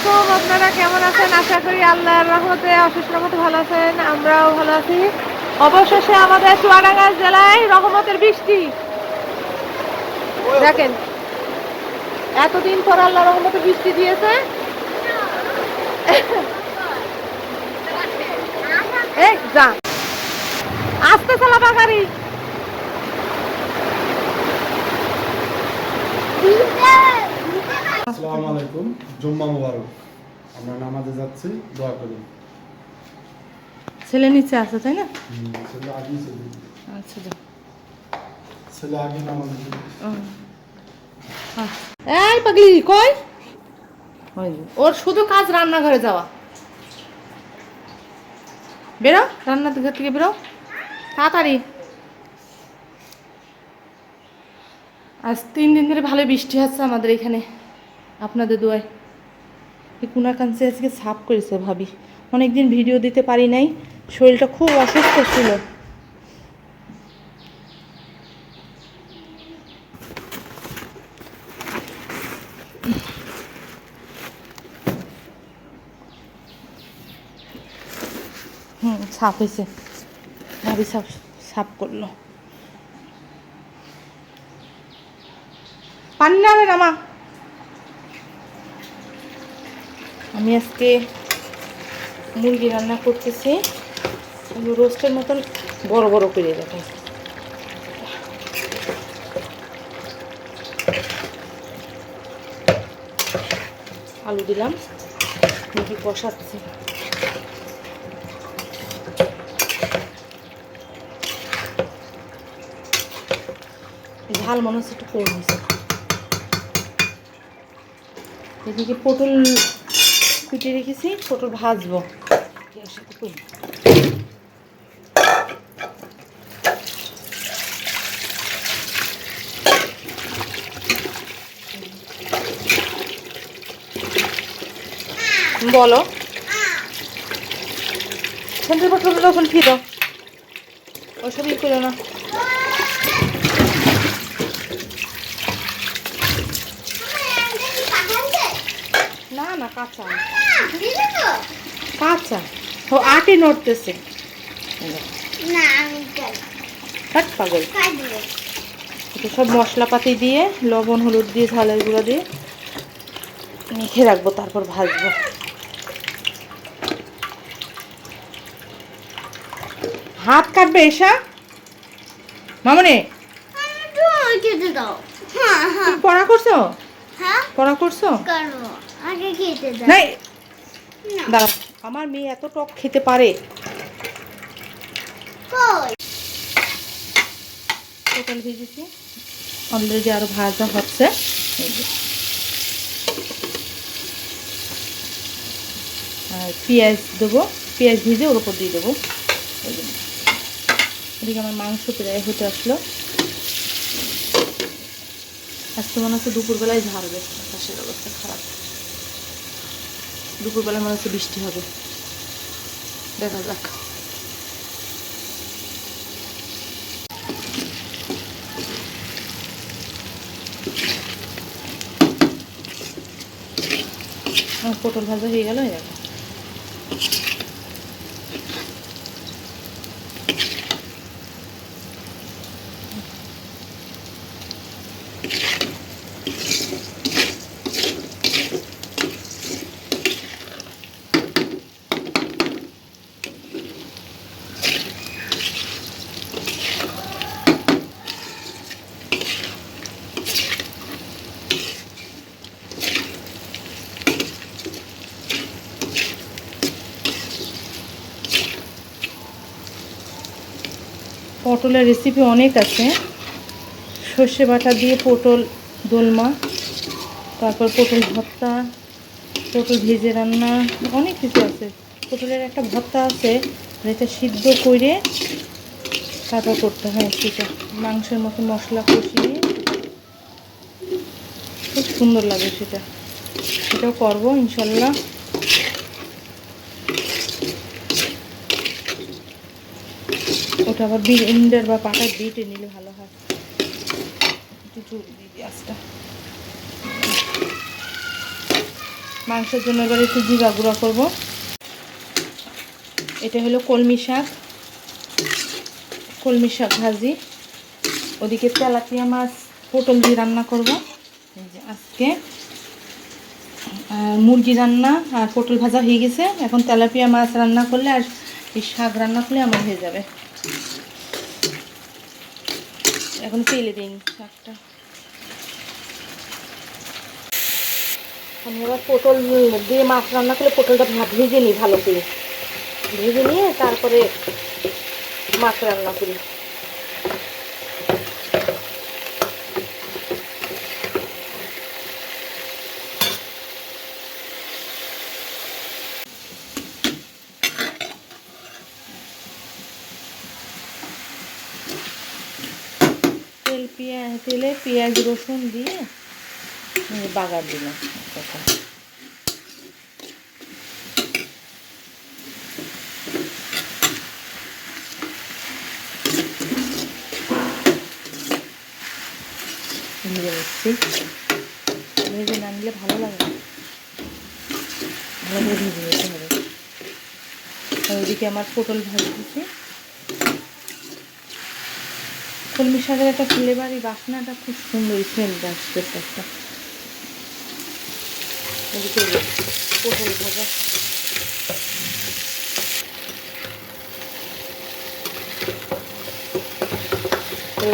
আলাইকুম, আপনারা কেমন আছেন? আশা করি আল্লাহর রহমতে, অশেষ রহমতে ভালো আছেন, আমরাও ভালো আছি। অবশেষে আমাদের চুয়াডাঙ্গা জেলায় রহমতের বৃষ্টি। দেখেন, এতদিন পর আল্লাহ রহমতে বৃষ্টি দিয়েছে। যা আসতে চালাবা গাড়ি আসসালামু আলাইকুম। জুম্মা মুবারক। আমরা নামাজে যাচ্ছি দোয়া করুন ছেলে নিচে আছে তাই না? ছেলে ছেলে আচ্ছা যা ছেলে আগে নামাজে আহ, এই পাগলি কই? ওর শুধু কাজ রান্নাঘরে যাওয়া। বেরো রান্নার দিকে থেকে বেরো। তাড়াতাড়ি। আজ তিন দিন ধরে ভালো বৃষ্টি হচ্ছে আমাদের এখানে। আপনাদের দোয়ায়। এই কুনা কাঞ্চে আজকে সাফ করেছে ভাবি। অনেকদিন ভিডিও দিতে পারি নাই, শরীরটা খুব অসুস্থ ছিল। হুম, সাফ হয়েছে। ভাবি সাফ সাফ করল। পানি না হবে আমি আজকে মুরগি রান্না করতেছি। রোস্টের মতন বড় বড় করে দেখেন আলু দিলাম, মুরগি কষাচ্ছি। ঝাল মনে হচ্ছে একটু কম হয়েছে এদিকে পটল কুটে রেখেছি, পটল ভাজবো। বলো। সেন্টার পটল তখন কি দাও। ওসব ই করো না। না না, কাঁচা কাঁচা ও আটে নড়তেছে। পাগল। সব মশলাপাতি দিয়ে লবণ হলুদ দিয়ে ঝালের গুঁড়ো দিয়ে মেখে রাখব তারপর ভাজবো। হাত কাটবে এসা? মামনে! তুমি পড়া করছ? পড়া করছ? নাই দাঁড়া। আমার মেয়ে এত টক খেতে পারে। পটল ভেজেছি। অলরেডি আরও ভাজা হচ্ছে। আর পেঁয়াজ দেবো। পেঁয়াজ ভেজে ওর উপর দিয়ে দেবো। এদিকে আমার মাংস প্রায় হতে আসলো। আজকে মনে হচ্ছে দুপুরবেলায় ঝাড়বে। অবস্থা খারাপ। দুপুরবেলায় মনে হচ্ছে বৃষ্টি হবে। দেখা যাক। পটল ভাজা হয়ে গেল হয়ে গেল। পটলের রেসিপি অনেক আছে। সর্ষে বাটা দিয়ে পটল দোলমা, তারপর পটল ভর্তা, পটল ভেজে রান্না, অনেক কিছু আছে। পটলের একটা ভর্তা আছে যেটা সিদ্ধ করে তারপর করতে হয় সেটা। মাংসের মতো মশলা কষিয়ে। খুব সুন্দর লাগে সেটা। সেটাও করব, ইনশাল্লাহ। ওটা আবার বিন্ডার বা পাটায় বেটে নিলে ভালো হয়। একটু জোর দিয়ে আঁচটা। মাংসের জন্য এবার একটু জিরা গুঁড়া করব। এটা হলো কলমি শাক। কলমি শাক ভাজি। ওদিকে তেলাপিয়া মাছ, পটল দিয়ে রান্না করব। আজকে। আর মুরগি রান্না আর পটল ভাজা হয়ে গেছে। এখন তেলাপিয়া মাছ রান্না করলে আর এই শাক রান্না করলে আমার হয়ে যাবে। এখন ফেলে দিন শাকটা। আমি এবার পটল দিয়ে মাছ রান্না করলে পটলটা ভেজে নিই ভালো করে। ভেজে নিয়ে তারপরে মাছ রান্না করি তেল পেঁয়াজ, তেলে পেঁয়াজ রসুন দিয়ে বাগার দিলাম কথা নিচ্ছি। ভেজে না নিলে ভালো লাগে ভালো করে ভেজে নিতে ওইদিকে আমার পটল ভাজি কলমি শাকের একটা ফ্লেভার এই বাসনাটা খুব সুন্দর স্মেলটা আসতেছে একটা। পটল ভাজা।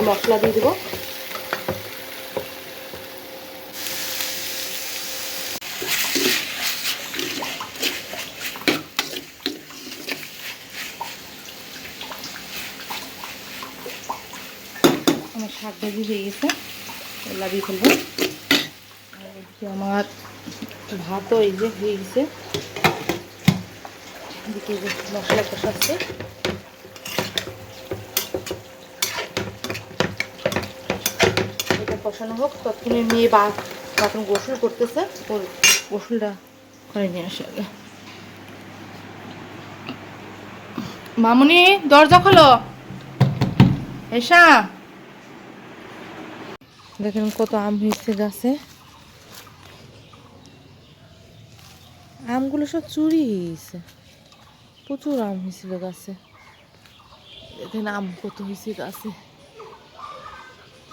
মশলা দিয়ে দেবো। আমার হয়ে গেছে। লাগিয়ে ফেলব আমার ভাতও এই যে হয়ে গেছে। মশলা কষাচ্ছে। এটা কষানো হোক, ততক্ষণে মেয়ে বা তখন গোসল করতেছে। ওর গোসলটা করে নিয়ে আসে আগে। মামুনি, দরজা খোলো। এসা দেখেন কত আম হয়েছে গাছে। আমগুলো সব চুরি হয়েছে প্রচুর আম হয়েছিল গাছে। দেখেন আম কত হয়েছে গাছে।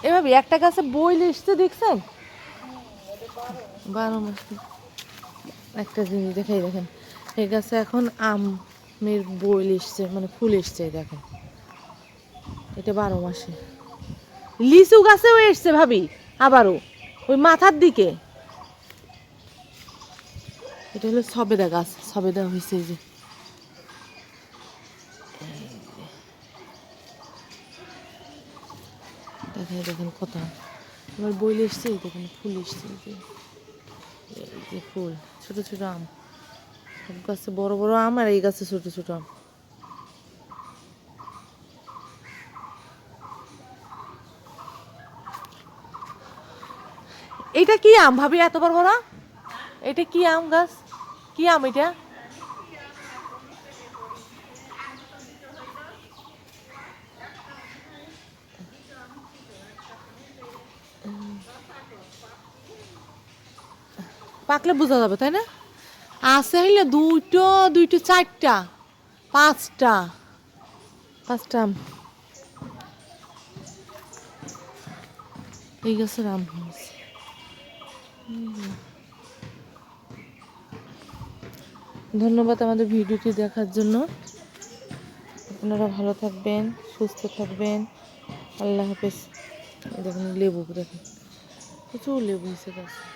এভাবে একটা গাছে বই এসছে দেখছেন? বারো মাস একটা জিনিস দেখাই, দেখেন। এই গাছে এখন আমের বই এসছে মানে ফুল এসছে দেখেন। এটা বারো মাসে। লিচু গাছেও এসছে ভাবি, আবারও, ওই মাথার দিকে। এটা হলো সবেদা গাছ, সবেদা হয়েছে যে। দেখেন দেখেন কত। এবার বইল এসছে দেখেন ফুল এসছে যে ফুল, ছোট ছোট আম। সব গাছে বড় বড় আম আর এই গাছে ছোট ছোট আম। এটা কি আম, ভাবি, এত বড় বড় এটা কি আম গাছ? কি আম এটা? পাকলে বোঝা যাবে, তাই না? আছে হইলে দুইটো দুইটো চারটা, পাঁচটা পাঁচটা আম। এই গাছের আম হয়েছে ধন্যবাদ আমাদের ভিডিওটি দেখার জন্য। আপনারা ভালো থাকবেন, সুস্থ থাকবেন। আল্লাহ হাফেজ। দেখুন লেবু দেখেন প্রচুর লেবু হিসেবে গাছে।